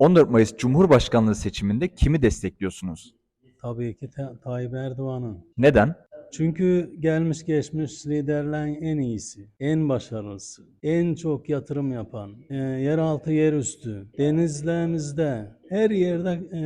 14 Mayıs Cumhurbaşkanlığı seçiminde kimi destekliyorsunuz? Tabii ki Ta- Tayyip Erdoğan'ın. Neden? Çünkü gelmiş geçmiş liderlerin en iyisi, en başarılısı, en çok yatırım yapan, e, yeraltı yerüstü, denizlerimizde her yerde e,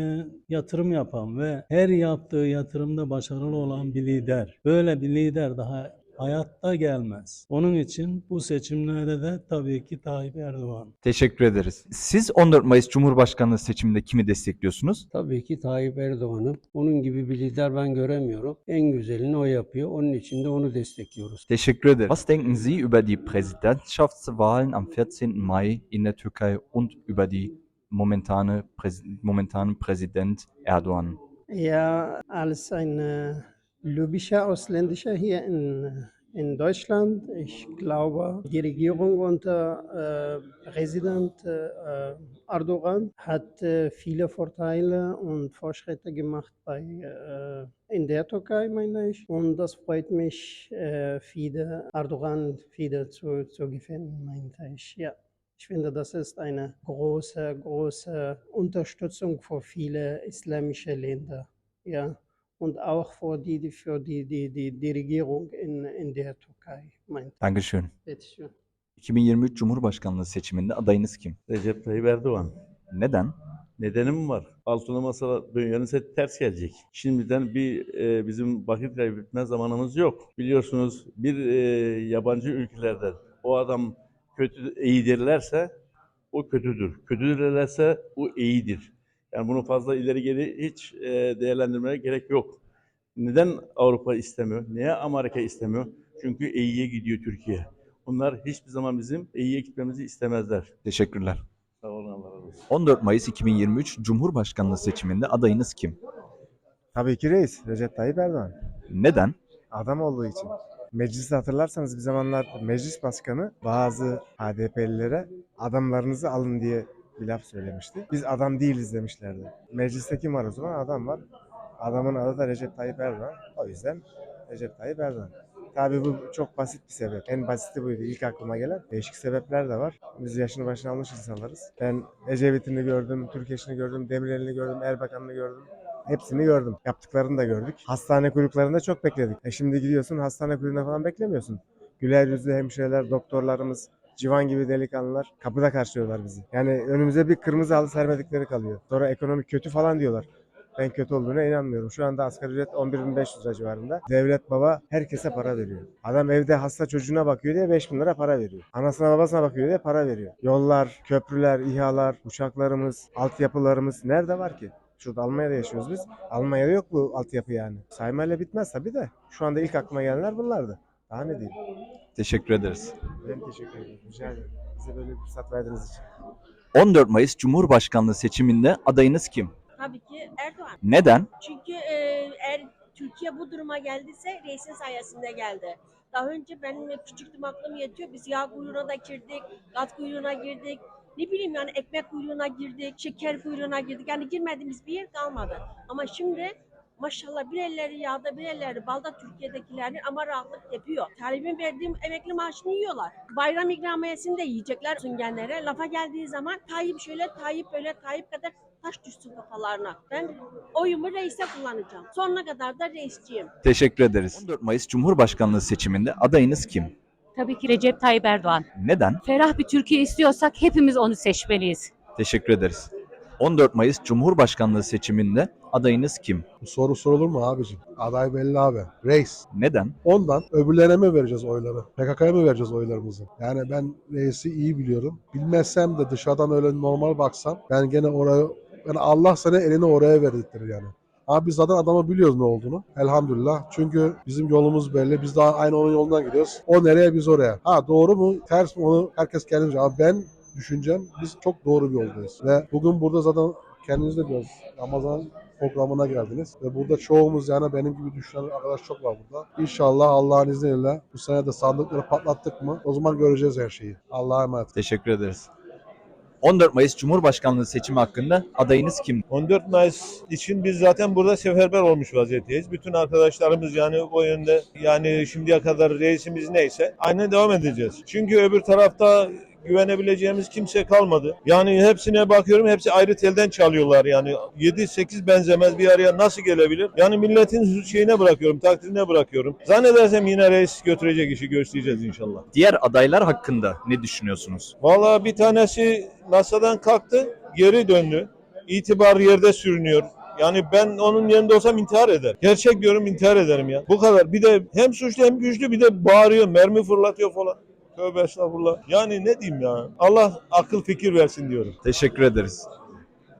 yatırım yapan ve her yaptığı yatırımda başarılı olan bir lider. Böyle bir lider daha hayatta gelmez. Onun için bu seçimlerde de tabii ki Tayyip Erdoğan. Teşekkür ederiz. Siz 14 Mayıs Cumhurbaşkanlığı seçiminde kimi destekliyorsunuz? Tabii ki Tayyip Erdoğan'ı. Onun gibi bir lider ben göremiyorum. En güzelini o yapıyor. Onun için de onu destekliyoruz. Teşekkür ederim. Was denken Sie über die Präsidentschaftswahlen am 14. Mai in der Türkei und über die momentane Präs momentanen Präsident Erdogan? Ja, als ein äh, libyscher Ausländischer hier in, in Deutschland, ich glaube, die Regierung unter äh, Präsident äh, Erdogan hat äh, viele Vorteile und Fortschritte gemacht bei, äh, in der Türkei, meine ich. Und das freut mich, äh, viele Erdogan wieder zu, zu gewinnen, meinte ich. Ja. Ich finde, das ist eine große, große Unterstützung für viele islamische Länder. Ja. Und auch für die, die, für die, die, die, die Regierung in, in der Türkei. Meint. Dankeschön. Bitteschön. 2023 Cumhurbaşkanlığı seçiminde adayınız kim? Recep Tayyip Erdoğan. Neden? Nedeni mi var? Altılı masa dönüyorsa ters gelecek. Şimdiden bir e, bizim vakit kaybetme zamanımız yok. Biliyorsunuz bir e, yabancı ülkelerden o adam kötü iyi derlerse o kötüdür. Kötü derlerse o iyidir. Yani bunu fazla ileri geri hiç e, değerlendirmeye gerek yok. Neden Avrupa istemiyor? Niye Amerika istemiyor? Çünkü iyiye gidiyor Türkiye. Bunlar hiçbir zaman bizim iyiye gitmemizi istemezler. Teşekkürler. Sağ olun Allah razı olsun. 14 Mayıs 2023 Cumhurbaşkanlığı seçiminde adayınız kim? Tabii ki reis Recep Tayyip Erdoğan. Neden? Adam olduğu için. Meclisi hatırlarsanız bir zamanlar meclis başkanı bazı HDP'lilere adamlarınızı alın diye bir laf söylemişti. Biz adam değiliz demişlerdi. Mecliste kim var o zaman? Adam var. Adamın adı da Recep Tayyip Erdoğan. O yüzden Recep Tayyip Erdoğan. Tabii bu çok basit bir sebep. En basiti buydu ilk aklıma gelen. Değişik sebepler de var. Biz yaşını başına almış insanlarız. Ben Ecevit'ini gördüm, Türkeş'ini gördüm, Demirel'ini gördüm, Erbakan'ını gördüm. Hepsini gördüm. Yaptıklarını da gördük. Hastane kuyruklarında çok bekledik. E şimdi gidiyorsun hastane kuyruğunda falan beklemiyorsun. Güler yüzlü hemşireler, doktorlarımız, civan gibi delikanlılar kapıda karşılıyorlar bizi. Yani önümüze bir kırmızı halı sermedikleri kalıyor. Sonra ekonomi kötü falan diyorlar. Ben kötü olduğuna inanmıyorum. Şu anda asgari ücret 11.500 lira civarında. Devlet baba herkese para veriyor. Adam evde hasta çocuğuna bakıyor diye 5 bin lira para veriyor. Anasına babasına bakıyor diye para veriyor. Yollar, köprüler, İHA'lar, uçaklarımız, altyapılarımız nerede var ki? Şurada Almanya'da yaşıyoruz biz. Almanya'da yok bu altyapı yani. Saymayla bitmez tabii de. Şu anda ilk aklıma gelenler bunlardı. Daha ne diyeyim? Teşekkür ederiz. Ben teşekkür ederim. Rica ederim. Bize böyle bir fırsat verdiğiniz için. 14 Mayıs Cumhurbaşkanlığı seçiminde adayınız kim? Tabii ki Erdoğan. Neden? Çünkü e, eğer Türkiye bu duruma geldiyse reisin sayesinde geldi. Daha önce benim küçüktüm aklım yetiyor. Biz yağ kuyruğuna da girdik, gaz kuyruğuna girdik. Ne bileyim yani ekmek kuyruğuna girdik, şeker kuyruğuna girdik. Yani girmediğimiz bir yer kalmadı. Ama şimdi maşallah bir elleri yağda bir elleri balda Türkiye'dekilerin ama rahatlık yapıyor. Talibin verdiğim emekli maaşını yiyorlar. Bayram ikramiyesini de yiyecekler süngenlere. Lafa geldiği zaman Tayyip şöyle, Tayyip böyle, Tayyip kadar taş düşsün kafalarına. Ben oyumu reise kullanacağım. Sonuna kadar da reisçiyim. Teşekkür ederiz. 14 Mayıs Cumhurbaşkanlığı seçiminde adayınız kim? Tabii ki Recep Tayyip Erdoğan. Neden? Ferah bir Türkiye istiyorsak hepimiz onu seçmeliyiz. Teşekkür ederiz. 14 Mayıs Cumhurbaşkanlığı seçiminde adayınız kim? Bu soru sorulur mu abicim? Aday belli abi. Reis. Neden? Ondan öbürlerine mi vereceğiz oyları? PKK'ya mı vereceğiz oylarımızı? Yani ben reisi iyi biliyorum. Bilmezsem de dışarıdan öyle normal baksam ben gene oraya yani Allah sana elini oraya verdirtir yani. Ama biz zaten adamı biliyoruz ne olduğunu. Elhamdülillah. Çünkü bizim yolumuz belli. Biz daha aynı onun yolundan gidiyoruz. O nereye biz oraya. Ha doğru mu ters mi onu herkes kendince. Ama ben düşüncem biz çok doğru bir yoldayız. Ve bugün burada zaten kendiniz de biliyorsunuz. Ramazan programına geldiniz. Ve burada çoğumuz yani benim gibi düşünen arkadaş çok var burada. İnşallah Allah'ın izniyle bu sene de sandıkları patlattık mı o zaman göreceğiz her şeyi. Allah'a emanet. Teşekkür ederiz. 14 Mayıs Cumhurbaşkanlığı seçimi hakkında adayınız kim? 14 Mayıs için biz zaten burada seferber olmuş vaziyetteyiz. Bütün arkadaşlarımız yani o yönde yani şimdiye kadar reisimiz neyse aynı devam edeceğiz. Çünkü öbür tarafta güvenebileceğimiz kimse kalmadı. Yani hepsine bakıyorum hepsi ayrı telden çalıyorlar yani. 7-8 benzemez bir araya nasıl gelebilir? Yani milletin şeyine bırakıyorum, takdirine bırakıyorum. Zannedersem yine reis götürecek işi göstereceğiz inşallah. Diğer adaylar hakkında ne düşünüyorsunuz? Vallahi bir tanesi masadan kalktı, geri döndü. İtibar yerde sürünüyor. Yani ben onun yerinde olsam intihar eder. Gerçek diyorum intihar ederim ya. Bu kadar. Bir de hem suçlu hem güçlü bir de bağırıyor, mermi fırlatıyor falan. Tövbe estağfurullah. Yani ne diyeyim ya. Allah akıl fikir versin diyorum. Teşekkür ederiz.